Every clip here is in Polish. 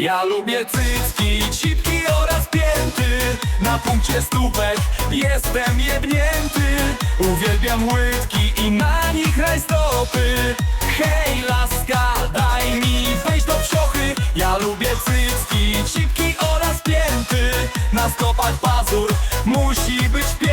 Ja lubię cycki, cipki oraz pięty. Na punkcie stópek jestem jebnięty. Uwielbiam łydki i na nich rajstopy. Hej laska, daj mi wejść do wsiochy Ja lubię cycki, cipki oraz pięty. Na stopach pazur musi być piękny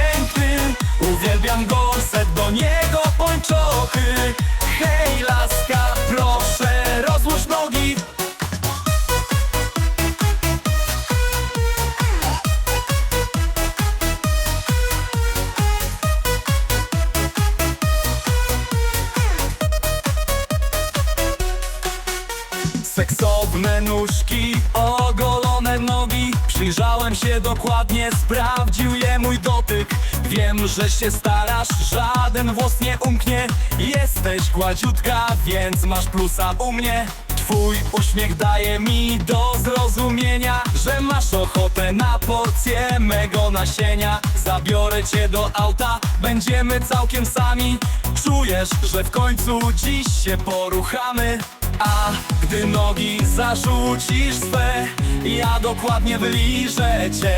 Seksowne nóżki, ogolone nogi. Przyjrzałem się dokładnie, sprawdził je mój dotyk. Wiem, że się starasz, żaden włos nie umknie. Jesteś gładziutka, więc masz plusa u mnie. Twój uśmiech daje mi do zrozumienia Że masz ochotę na porcję mego nasienia. Zabiorę cię do auta, będziemy całkiem sami. Czujesz, że w końcu dziś się poruchamy a gdy nogi zarzucisz swe Ja dokładnie wyliżę cię.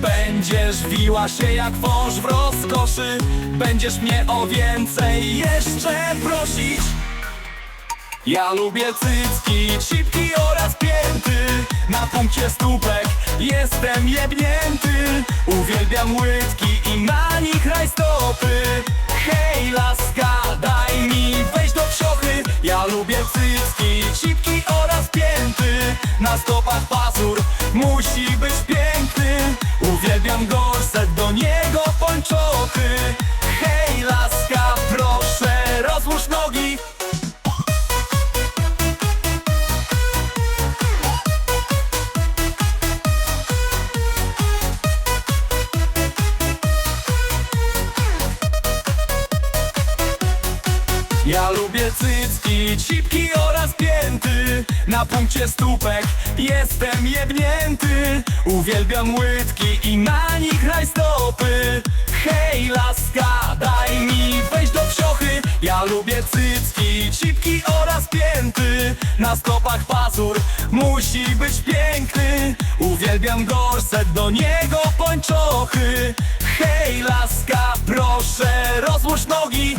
Będziesz wiła się jak wąż w rozkoszy Będziesz mnie o więcej jeszcze prosić. Ja lubię cycki, cipki oraz pięty. Na punkcie stópek jestem jebnięty. Uwielbiam łydki i na nich rajstopy. Hej laska, lubię cycki, cipki oraz pięty. Na stopach pazur musi być piękny. Uwielbiam gorset, do niego pończochy Hej laska, proszę rozłóż nogi. Ja lubię cycki, cipki oraz pięty. Na punkcie stópek jestem jebnięty. Uwielbiam łydki i na nich rajstopy. Hej laska, daj mi wejść do wsiochy. Ja lubię cycki, cipki oraz pięty. Na stopach pazur musi być piękny. Uwielbiam gorset, do niego pończochy. Hej laska, proszę rozłóż nogi